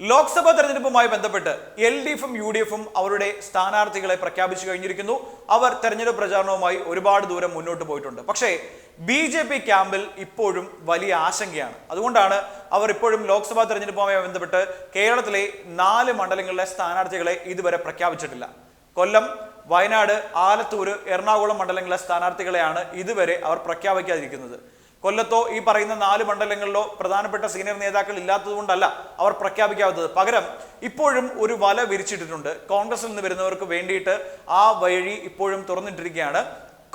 ലോക്സഭാ തെരഞ്ഞെടുപ്പുമായി ബന്ധപ്പെട്ട് L D എഫും യു ഡി എഫും അവരുടെ സ്ഥാനാർത്ഥികളെ പ്രഖ്യാപിച്ചു കഴിഞ്ഞിരിക്കുന്നു. അവർ തെരഞ്ഞെടുപ്പ് പ്രചാരണവുമായി ഒരുപാട് ദൂരം മുന്നോട്ട് പോയിട്ടുണ്ട്. പക്ഷേ ബി ജെ പി ക്യാമ്പിൽ ഇപ്പോഴും വലിയ ആശങ്കയാണ്. അതുകൊണ്ടാണ് അവർ ഇപ്പോഴും ലോക്സഭാ തെരഞ്ഞെടുപ്പുമായി ബന്ധപ്പെട്ട് കേരളത്തിലെ നാല് മണ്ഡലങ്ങളിലെ സ്ഥാനാർത്ഥികളെ ഇതുവരെ പ്രഖ്യാപിച്ചിട്ടില്ല. കൊല്ലം വയനാട് ആലത്തൂർ എറണാകുളം മണ്ഡലങ്ങളിലെ സ്ഥാനാർത്ഥികളെയാണ് ഇതുവരെ അവർ പ്രഖ്യാപിക്കാതിരിക്കുന്നത്. കൊല്ലത്തോ ഈ പറയുന്ന നാല് മണ്ഡലങ്ങളിലോ പ്രധാനപ്പെട്ട സീനിയർ നേതാക്കൾ ഇല്ലാത്തതുകൊണ്ടല്ല അവർ പ്രഖ്യാപിക്കാത്തത്. പകരം ഇപ്പോഴും ഒരു വല വിരിച്ചിട്ടിട്ടുണ്ട്. കോൺഗ്രസിൽ നിന്ന് വരുന്നവർക്ക് വേണ്ടിയിട്ട് ആ വഴി ഇപ്പോഴും തുറന്നിട്ടിരിക്കുകയാണ്.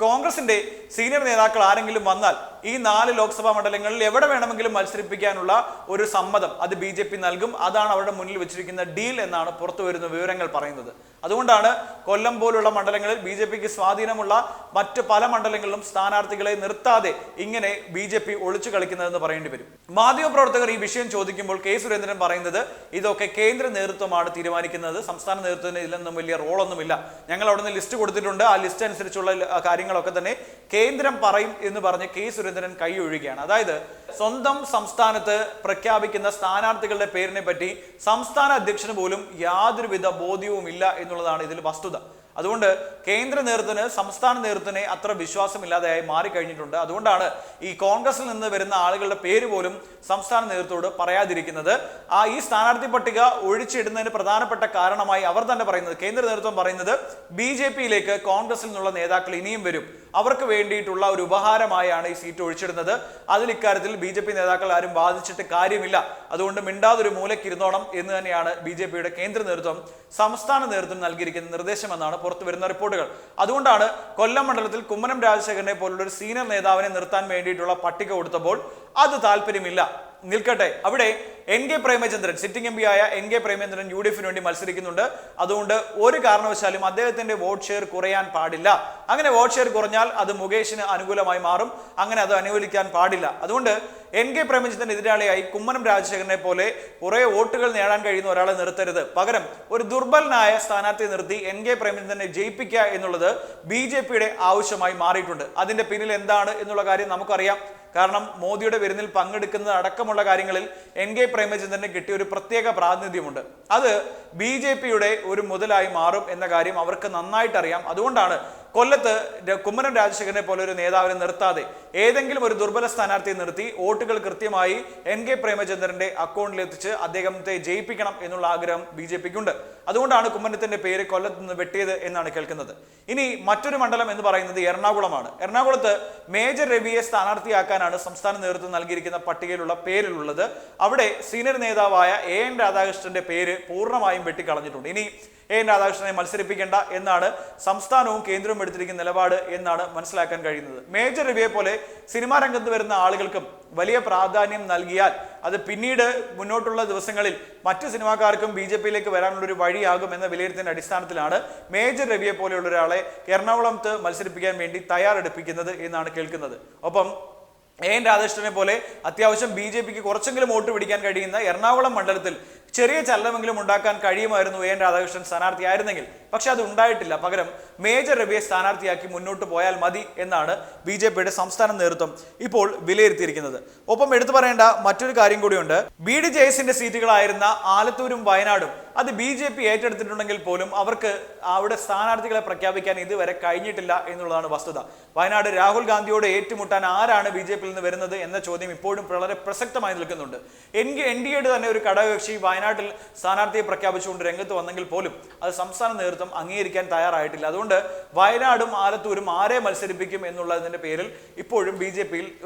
കോൺഗ്രസിന്റെ സീനിയർ നേതാക്കൾ ആരെങ്കിലും വന്നാൽ ഈ നാല് ലോക്സഭാ മണ്ഡലങ്ങളിൽ എവിടെ വേണമെങ്കിലും മത്സരിപ്പിക്കാനുള്ള ഒരു സമ്മതം അത് ബി നൽകും. അതാണ് അവരുടെ മുന്നിൽ വെച്ചിരിക്കുന്ന ഡീൽ എന്നാണ് പുറത്തു വരുന്ന വിവരങ്ങൾ പറയുന്നത്. അതുകൊണ്ടാണ് കൊല്ലം പോലുള്ള മണ്ഡലങ്ങളിൽ ബി ജെ പിക്ക് സ്വാധീനമുള്ള മറ്റ് പല മണ്ഡലങ്ങളിലും സ്ഥാനാർത്ഥികളെ നിർത്താതെ ഇങ്ങനെ ബി ജെ പി ഒളിച്ചു കളിക്കുന്നതെന്ന് പറയേണ്ടി വരും. മാധ്യമപ്രവർത്തകർ ഈ വിഷയം ചോദിക്കുമ്പോൾ കെ സുരേന്ദ്രൻ പറയുന്നത് ഇതൊക്കെ കേന്ദ്ര നേതൃത്വമാണ് തീരുമാനിക്കുന്നത്. സംസ്ഥാന നേതൃത്വത്തിന് ഇതിലൊന്നും വലിയ റോളൊന്നുമില്ല. ഞങ്ങൾ അവിടെ നിന്ന് ലിസ്റ്റ് കൊടുത്തിട്ടുണ്ട്. ആ ലിസ്റ്റ് അനുസരിച്ചുള്ള കാര്യങ്ങളൊക്കെ തന്നെ കേന്ദ്രം പറയും എന്ന് പറഞ്ഞ് കെ സുരേന്ദ്രൻ കൈ ഒഴുകുകയാണ് അതായത് സ്വന്തം സംസ്ഥാനത്ത് പ്രഖ്യാപിക്കുന്ന സ്ഥാനാർത്ഥികളുടെ പേരിനെ പറ്റി സംസ്ഥാന അധ്യക്ഷന് പോലും യാതൊരുവിധ ബോധ്യവും ഇല്ല എന്നുള്ളതാണ് ഇതിൽ വസ്തുത. അതുകൊണ്ട് കേന്ദ്ര നേതൃത്വത്തിന് സംസ്ഥാന നേതൃത്വത്തിനെ അത്ര വിശ്വാസമില്ലാതെയായി മാറിക്കഴിഞ്ഞിട്ടുണ്ട്. അതുകൊണ്ടാണ് ഈ കോൺഗ്രസിൽ നിന്ന് വരുന്ന ആളുകളുടെ പേര് പോലും സംസ്ഥാന നേതൃത്വത്തോട് പറയാതിരിക്കുന്നത്. ആ ഈ സ്ഥാനാർത്ഥി പട്ടിക ഒഴിച്ചിടുന്നതിന് പ്രധാനപ്പെട്ട കാരണമായി അവർ തന്നെ പറയുന്നത് കേന്ദ്ര നേതൃത്വം പറയുന്നത് ബി ജെ പിയിലേക്ക് കോൺഗ്രസിൽ നിന്നുള്ള നേതാക്കൾ ഇനിയും വരും. അവർക്ക് വേണ്ടിയിട്ടുള്ള ഒരു ഉപഹാരമായാണ് ഈ സീറ്റ് ഒഴിച്ചിടുന്നത്. അതിൽ ഇക്കാര്യത്തിൽ ബി ജെ പി നേതാക്കൾ ആരും ബാധിച്ചിട്ട് കാര്യമില്ല. അതുകൊണ്ട് മിണ്ടാതൊരു മൂലക്കിരുന്നോണം എന്ന് തന്നെയാണ് ബി ജെ പിയുടെ കേന്ദ്ര നേതൃത്വം സംസ്ഥാന നേതൃത്വം നൽകിയിരിക്കുന്ന നിർദ്ദേശമെന്നാണ് പുറത്തു വരുന്ന റിപ്പോർട്ടുകൾ. അതുകൊണ്ടാണ് കൊല്ലം മണ്ഡലത്തിൽ കുമ്മനം രാജശേഖരനെ പോലുള്ള ഒരു സീനിയർ നേതാവിനെ നിർത്താൻ വേണ്ടിയിട്ടുള്ള പട്ടിക കൊടുത്തപ്പോൾ അത് താല്പര്യമില്ല. നിൽക്കട്ടെ. അവിടെ N K Premachandran sitting M ആയ N K Premachandran U D എഫിന് വേണ്ടി മത്സരിക്കുന്നുണ്ട്. അതുകൊണ്ട് ഒരു കാരണവശാലും അദ്ദേഹത്തിന്റെ വോട്ട് ഷെയർ കുറയാൻ പാടില്ല. അങ്ങനെ വോട്ട് ഷെയർ കുറഞ്ഞാൽ അത് മുകേഷിന് അനുകൂലമായി മാറും. അങ്ങനെ അത് അനുകൂലിക്കാൻ പാടില്ല. അതുകൊണ്ട് എൻ കെ പ്രേമചന്ദ്രൻ എതിരാളിയായി കുമ്മനം രാജശേഖരനെ പോലെ കുറെ വോട്ടുകൾ നേടാൻ കഴിയുന്ന ഒരാളെ നിർത്തരുത്. പകരം ഒരു ദുർബലനായ സ്ഥാനാർത്ഥിയെ നിർത്തി എൻ കെ പ്രേമചന്ദ്രനെ ജയിപ്പിക്കുക എന്നുള്ളത് ബി ആവശ്യമായി മാറിയിട്ടുണ്ട്. അതിന്റെ പിന്നിൽ എന്താണ് എന്നുള്ള കാര്യം നമുക്കറിയാം. കാരണം മോദിയുടെ വിരുന്നിൽ പങ്കെടുക്കുന്നത് അടക്കമുള്ള കാര്യങ്ങളിൽ എൻ കെ പ്രേമചന്ദ്രന് കിട്ടിയ ഒരു പ്രത്യേക പ്രാതിനിധ്യമുണ്ട്. അത് ബി ജെ പിയുടെ ഒരു മുതലായി മാറും എന്ന കാര്യം അവർക്ക് നന്നായിട്ട് അറിയാം അതുകൊണ്ടാണ് കൊല്ലത്ത് കുമ്മനം രാജശേഖരനെ പോലെ ഒരു നേതാവിനെ നിർത്താതെ ഏതെങ്കിലും ഒരു ദുർബല സ്ഥാനാർത്ഥിയെ നിർത്തി വോട്ടുകൾ കൃത്യമായി എൻ കെ പ്രേമചന്ദ്രന്റെ അക്കൗണ്ടിൽ എത്തിച്ച് അദ്ദേഹത്തെ ജയിപ്പിക്കണം എന്നുള്ള ആഗ്രഹം ബി ജെ പിക്കുണ്ട്. അതുകൊണ്ടാണ് കുമ്മനത്തിന്റെ പേര് കൊല്ലത്ത് നിന്ന് വെട്ടിയത് എന്നാണ് കേൾക്കുന്നത്. ഇനി മറ്റൊരു മണ്ഡലം എന്ന് പറയുന്നത് എറണാകുളമാണ്. എറണാകുളത്ത് മേജർ രവിയെ സ്ഥാനാർത്ഥിയാക്കാനാണ് സംസ്ഥാന നേതൃത്വം നൽകിയിരിക്കുന്ന പട്ടികയിലുള്ള പേരിലുള്ളത്. അവിടെ സീനിയർ നേതാവായ എ എൻ രാധാകൃഷ്ണന്റെ പേര് പൂർണമായും വെട്ടിക്കളഞ്ഞിട്ടുണ്ട്. ഇനി എ എൻ രാധാകൃഷ്ണനെ മത്സരിപ്പിക്കേണ്ട എന്നാണ് സംസ്ഥാനവും കേന്ദ്രവും എടുത്തിരിക്കുന്ന നിലപാട് എന്നാണ് മനസ്സിലാക്കാൻ കഴിയുന്നത്. മേജർ രവിയെ പോലെ സിനിമാ രംഗത്ത് വരുന്ന ആളുകൾക്കും വലിയ പ്രാധാന്യം നൽകിയാൽ അത് പിന്നീട് മുന്നോട്ടുള്ള ദിവസങ്ങളിൽ മറ്റു സിനിമാക്കാർക്കും ബി ജെ പിയിലേക്ക് വരാനുള്ള ഒരു വഴിയാകും എന്ന വിലയിരുത്തലിന്റെ അടിസ്ഥാനത്തിലാണ് മേജർ രവിയെ പോലെയുള്ള ഒരാളെ എറണാകുളത്ത് മത്സരിപ്പിക്കാൻ വേണ്ടി തയ്യാറെടുപ്പിക്കുന്നത് എന്നാണ് കേൾക്കുന്നത്. ഒപ്പം എ എൻ രാധാകൃഷ്ണനെ പോലെ അത്യാവശ്യം ബി ജെ പിക്ക് കുറച്ചെങ്കിലും വോട്ട് പിടിക്കാൻ കഴിയുന്ന എറണാകുളം മണ്ഡലത്തിൽ ചെറിയ ചലനമെങ്കിലും ഉണ്ടാക്കാൻ കഴിയുമായിരുന്നു എൻ രാധാകൃഷ്ണൻ സ്ഥാനാർത്ഥിയായിരുന്നെങ്കിൽ പക്ഷെ അത് ഉണ്ടായിട്ടില്ല. പകരം മേജർ രവിയെ സ്ഥാനാർത്ഥിയാക്കി മുന്നോട്ട് പോയാൽ മതി എന്നാണ് ബി ജെ പിയുടെ സംസ്ഥാന നേതൃത്വം ഇപ്പോൾ വിലയിരുത്തിയിരിക്കുന്നത്. ഒപ്പം എടുത്തു പറയേണ്ട മറ്റൊരു കാര്യം കൂടിയുണ്ട്. ബി ഡി ജെ എസിന്റെ സീറ്റുകളായിരുന്ന ആലത്തൂരും വയനാടും അത് ബി ജെ പി ഏറ്റെടുത്തിട്ടുണ്ടെങ്കിൽ പോലും അവർക്ക് അവിടെ സ്ഥാനാർത്ഥികളെ പ്രഖ്യാപിക്കാൻ ഇതുവരെ കഴിഞ്ഞിട്ടില്ല എന്നുള്ളതാണ് വസ്തുത. വയനാട് രാഹുൽ ഗാന്ധിയോട് ഏറ്റുമുട്ടാൻ ആരാണ് ബി ജെ പിയിൽ നിന്ന് വരുന്നത് എന്ന ചോദ്യം ഇപ്പോഴും വളരെ പ്രസക്തമായി നിൽക്കുന്നുണ്ട്. എൻ ഡി എയുടെ തന്നെ ഒരു ഘടകകക്ഷി വയനാട്ടിൽ സ്ഥാനാർത്ഥിയെ പ്രഖ്യാപിച്ചുകൊണ്ട് രംഗത്ത് വന്നെങ്കിൽ പോലും അത് സംസ്ഥാന നേതൃത്വം അംഗീകരിക്കാൻ തയ്യാറായിട്ടില്ല. അതുകൊണ്ട് വയനാടും ആലത്തൂരും ആരെ മത്സരിപ്പിക്കും എന്നുള്ളതിന്റെ പേരിൽ ഇപ്പോഴും ബി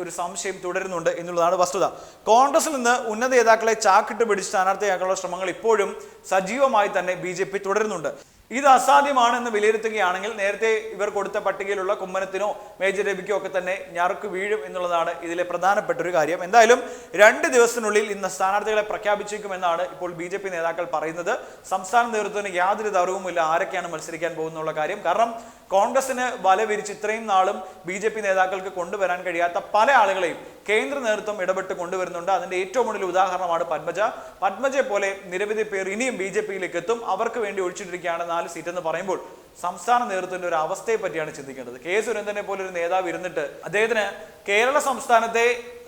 ഒരു സംശയം തുടരുന്നുണ്ട് എന്നുള്ളതാണ് വസ്തുത. കോൺഗ്രസിൽ നിന്ന് ഉന്നത നേതാക്കളെ ചാക്കിട്ട് പിടിച്ച് സ്ഥാനാർത്ഥിയാക്കാനുള്ള ശ്രമങ്ങൾ ഇപ്പോഴും സജീവമായി തന്നെ ബി തുടരുന്നുണ്ട്. ഇത് അസാധ്യമാണെന്ന് വിലയിരുത്തുകയാണെങ്കിൽ നേരത്തെ ഇവർ കൊടുത്ത പട്ടികയിലുള്ള കുമ്മനത്തിനോ മേജർ രവിക്കോ ഒക്കെ തന്നെ ഞറുക്ക് വീഴും എന്നുള്ളതാണ് ഇതിലെ പ്രധാനപ്പെട്ട ഒരു കാര്യം. എന്തായാലും രണ്ട് ദിവസത്തിനുള്ളിൽ ഇന്ന് സ്ഥാനാർത്ഥികളെ പ്രഖ്യാപിച്ചേക്കുമെന്നാണ് ഇപ്പോൾ ബി ജെ പി നേതാക്കൾ പറയുന്നത്. സംസ്ഥാന നേതൃത്വത്തിന് യാതൊരു തറവുമില്ല ആരൊക്കെയാണ് മത്സരിക്കാൻ പോകുന്നുള്ള കാര്യം. കാരണം കോൺഗ്രസിന് വല വിരിച്ച് ഇത്രയും നാളും ബി നേതാക്കൾക്ക് കൊണ്ടുവരാൻ കഴിയാത്ത പല ആളുകളെയും കേന്ദ്ര നേതൃത്വം ഇടപെട്ട് കൊണ്ടുവരുന്നുണ്ട്. അതിന്റെ ഏറ്റവും വലിയ ഉദാഹരണമാണ് പത്മജ. പത്മജയെ പോലെ നിരവധി പേർ ഇനിയും ബി ജെ പിയിലേക്ക് എത്തും. അവർക്ക് വേണ്ടി ഒഴിച്ചിട്ടിരിക്കുകയാണ് നാല് സീറ്റ് എന്ന് പറയുമ്പോൾ. സംസ്ഥാന നേതൃത്വത്തിന്റെ ഒരു അവസ്ഥയെ പറ്റിയാണ് ചിന്തിക്കേണ്ടത്. കെ സുരേന്ദ്രനെ പോലെ ഒരു നേതാവ് ഇരുന്നിട്ട് അദ്ദേഹത്തിന് കേരള സംസ്ഥാനത്തെ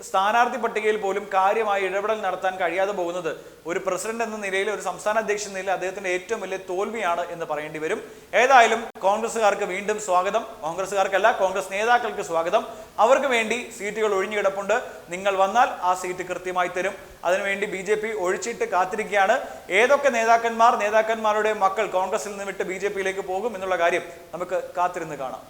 സ്ഥാനാർത്ഥി പട്ടികയിൽ പോലും കാര്യമായി ഇടപെടൽ നടത്താൻ കഴിയാതെ പോകുന്നത് ഒരു പ്രസിഡന്റ് എന്ന നിലയിൽ ഒരു സംസ്ഥാന അധ്യക്ഷൻ നിലയിൽ അദ്ദേഹത്തിന്റെ ഏറ്റവും വലിയ തോൽവിയാണ് എന്ന് പറയേണ്ടി വരും. ഏതായാലും കോൺഗ്രസ്സുകാർക്ക് വീണ്ടും സ്വാഗതം. കോൺഗ്രസ്സുകാർക്കല്ല കോൺഗ്രസ് നേതാക്കൾക്ക് സ്വാഗതം. അവർക്ക് വേണ്ടി സീറ്റുകൾ ഒഴിഞ്ഞു കിടപ്പുണ്ട്. നിങ്ങൾ വന്നാൽ ആ സീറ്റ് കൃത്യമായി തരും. അതിനുവേണ്ടി ബി ജെ പി ഒഴിച്ചിട്ട് കാത്തിരിക്കുകയാണ്. ഏതൊക്കെ നേതാക്കന്മാർ നേതാക്കന്മാരുടെ മക്കൾ കോൺഗ്രസിൽ നിന്ന് വിട്ട് ബി ജെ പിയിലേക്ക് പോകും എന്നുള്ള കാര്യം നമുക്ക് കാത്തിരുന്ന് കാണാം.